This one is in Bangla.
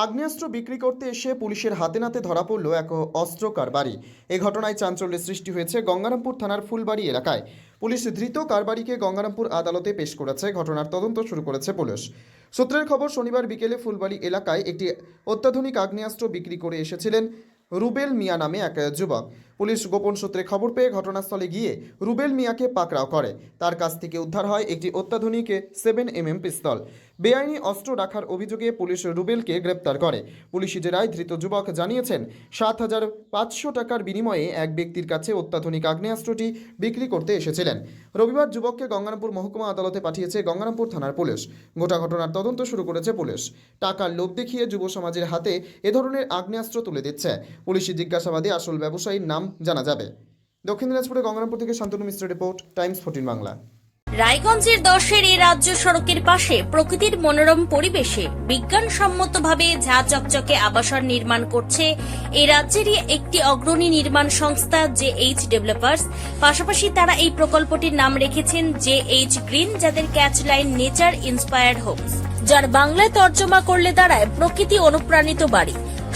আগ্নেয়াস্ত্র বিক্রি করতে এসে পুলিশের হাতে নাতে ধরা পড়ল এক অস্ত্র কারবারি এ ঘটনায় চাঞ্চল্যের সৃষ্টি হয়েছে গঙ্গারামপুর থানার ফুলবাড়ি এলাকায়। পুলিশ ধৃত কারবারিকে গঙ্গারামপুর আদালতে পেশ করেছে। ঘটনার তদন্ত শুরু করেছে পুলিশ। সূত্রের খবর, শনিবার বিকেলে ফুলবাড়ি এলাকায় একটি অত্যাধুনিক আগ্নেয়াস্ত্র বিক্রি করে এসেছিলেন রুবেল মিয়া নামে এক যুবক। পুলিশ গোপন সূত্রে খবর পেয়ে ঘটনাস্থলে গিয়ে রুবেল মিয়াকে পাকড়াও করে। তার কাছ থেকে উদ্ধার হয় একটি অত্যাধুনিক সেভেন এমএম পিস্তল। বেআইনি অস্ত্র রাখার অভিযোগে পুলিশ রুবেলকে গ্রেপ্তার করে। পুলিশি জেরায় ধৃত যুবক জানিয়েছেন, সাত হাজার পাঁচশো টাকার বিনিময়ে এক ব্যক্তির কাছে অত্যাধুনিক আগ্নেয়াস্ত্রটি বিক্রি করতে এসেছিলেন। রবিবার যুবককে গঙ্গারামপুর মহকুমা আদালতে পাঠিয়েছে গঙ্গারামপুর থানার পুলিশ। গোটা ঘটনার তদন্ত শুরু করেছে পুলিশ। টাকার লোভ দেখিয়ে যুব সমাজের হাতে এ ধরনের আগ্নেয়াস্ত্র তুলে দিচ্ছে। পুলিশি জিজ্ঞাসাবাদে আসল ব্যবসায়ীর নাম জানা যাবে। দক্ষিণ দিনাজপুরে গঙ্গারামপুর থেকে Shantanu Mishra report, Times fourteen Bangla. রায়গঞ্জের দশের এই রাজ্য সড়কের পাশে প্রকৃতির মনোরম পরিবেশে বিজ্ঞানসম্মতভাবে ঝা চকচকে আবাসন নির্মাণ করছে এই রাজ্যেরই একটি অগ্রণী নির্মাণ সংস্থা জে এইচ ডেভেলপার্স। পাশাপাশি তারা এই প্রকল্পটির নাম রেখেছেন জে এইচ গ্রিন, যাদের catch line nature inspired homes, যার বাংলায় তর্জমা করলে দাঁড়ায় প্রকৃতি অনুপ্রাণিত বাড়ি।